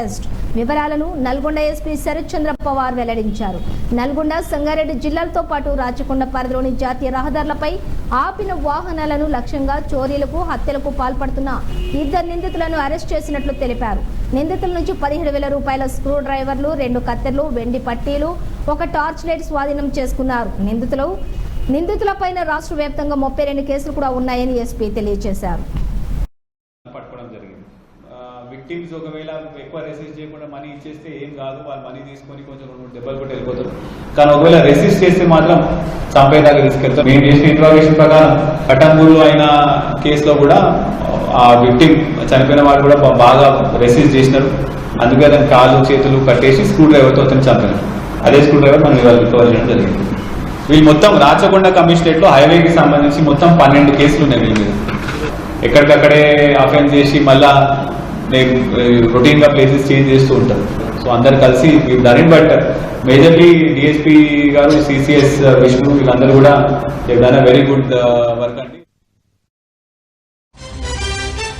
Arrest వివరాలను Nalgonda SP Sarathchandra Pawar వెల్లడించారు. నల్గొండ సంగారెడ్డి జిల్లాలతో పాటు రాచకొండ పరిధిలోని జాతీయ రహదారులపై ఆపిన వాహనాలను లక్ష్యంగా చోరీలకు హత్యలకు పాల్పడుతున్న ఇద్దరు నిందితులను అరెస్ట్ చేసినట్లు తెలిపారు. నిందితుల నుంచి పదిహేడు వేల రూపాయల స్క్రూ డ్రైవర్లు రెండు కత్తెర్లు వెండి పట్టీలు ఒక టార్చ్ లైట్ స్వాధీనం చేసుకున్నారు. నిందితులు నిందితులపైన రాష్ట్ర వ్యాప్తంగా ముప్పై రెండు కేసులు కూడా ఉన్నాయని ఎస్పీ తెలియజేశారు. విక్టిమ్స్ ఒకవేళ ఎక్కువ రెసిస్ట్ చేయకుండా మనీ ఇచ్చేస్తే ఏం కాదు వాళ్ళు మనీ తీసుకొని కొంచెం రెండు మూడు దెబ్బలు కొట్టి వెళ్ళిపోతారు. కానీ ఒకవేళ రెసిస్ట్ చేస్తే మాత్రం చంపేదాకా తీసుకెళ్తాం మేము చేసిన ఇంట్రాగేషన్ ప్రకారం కటంబూరు అయిన కేసులో కూడా ఆ విక్టిమ్ చనిపోయిన వాళ్ళు కూడా బాగా రెసిస్ట్ చేసినారు. అందుకే అతని కాళ్ళు చేతులు కట్టేసి స్క్రూ డ్రైవర్తో అతను చంపారు అదే స్క్రూ డ్రైవర్ మనం ఇవాళ రికవర్ చేయడం జరిగింది. వీళ్ళు మొత్తం రాచకొండ కమిషనరేట్లో హైవేకి సంబంధించి మొత్తం పన్నెండు కేసులు ఉన్నాయి వీళ్ళ మీద. ఎక్కడికక్కడే అఫెన్స్ చేసి మళ్ళా రొటీన్ uh, గా ప్లేసెస్ చేంజ్ చేస్తూ ఉంటారు. సో అందరు కలిసి done it but majorly D S P గారు సిసిఎస్ విష్ణు uh, వీళ్ళందరూ కూడా డన్ వెరీ గుడ్ వర్క్ అండి.